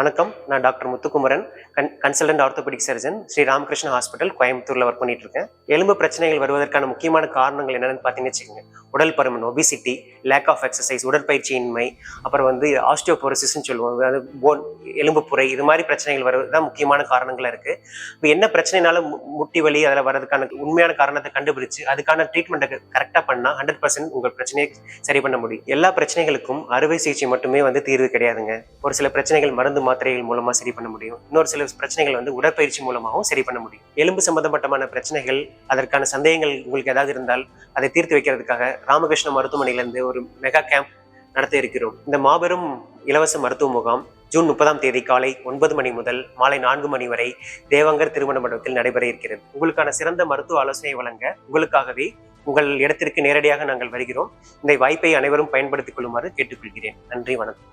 வணக்கம். நான் doctor Muthukumaran con consultant orthopaedic surgeon Sri Ramakrishna hospital கோயம்புத்தூரில் ஒர்க் பண்ணிட்டு இருக்கேன் எலும்பு பிரச்சனைகள் வருவதற்கான முக்கியமான காரணங்கள் என்னென்னு பார்த்தீங்கன்னு வச்சுக்கோங்க. உடல் பருமன் ஒபிசிட்டி லேக் ஆஃப் எக்ஸசைஸ் உடற்பயிற்சியின்மை அப்புறம் வந்து ஆஸ்டியோபோரோசிஸ்ன்னு சொல்லுவோம். அதாவது போன் எலும்பு புரை இது மாதிரி பிரச்சனைகள் வருவது தான் முக்கியமான காரணங்களாக இருக்குது இப்போ என்ன பிரச்சனைனாலும் முட்டி வலி அதில் வர்றதுக்கான உண்மையான காரணத்தை கண்டுபிடிச்சு அதுக்கான ட்ரீட்மெண்ட்டை கரெக்டாக பண்ணால் ஹண்ட்ரட் பர்சன்ட் உங்கள் பிரச்சனையை சரி பண்ண முடியும். எல்லா பிரச்சனைகளுக்கும் அறுவை சிகிச்சை மட்டுமே வந்து தீர்வு கிடையாதுங்க. ஒரு சில பிரச்சனைகள் மருந்து மாத்திரைகள் மூலமாக சரி பண்ண முடியும். இன்னொரு சில பிரச்சனைகள் வந்து உடற்பயிற்சி மூலமாகவும் சரி பண்ண முடியும். எலும்பு சம்பந்தப்பட்டமான பிரச்சனைகள் அதற்கான சந்தேகங்கள் உங்களுக்கு ஏதாவது இருந்தால் அதை தீர்த்து வைக்கிறதுக்காக ராமகிருஷ்ண மருத்துவமனையிலிருந்து ஒரு மெகா கேம்ப் நடத்த இருக்கிறோம். இந்த மாபெரும் இலவச மருத்துவ முகாம் ஜூன் முப்பதாம் தேதி காலை ஒன்பது மணி முதல் மாலை நான்கு மணி வரை தேவங்கர் திருமண மண்டபத்தில் நடைபெற இருக்கிறது. உங்களுக்கான சிறந்த மருத்துவ ஆலோசனை வழங்க உங்களுக்காகவே உங்கள் இடத்திற்கு நேரடியாக நாங்கள் வருகிறோம். இந்த வாய்ப்பை அனைவரும் பயன்படுத்திக் கொள்ளுமாறு கேட்டுக்கொள்கிறேன். நன்றி வணக்கம்.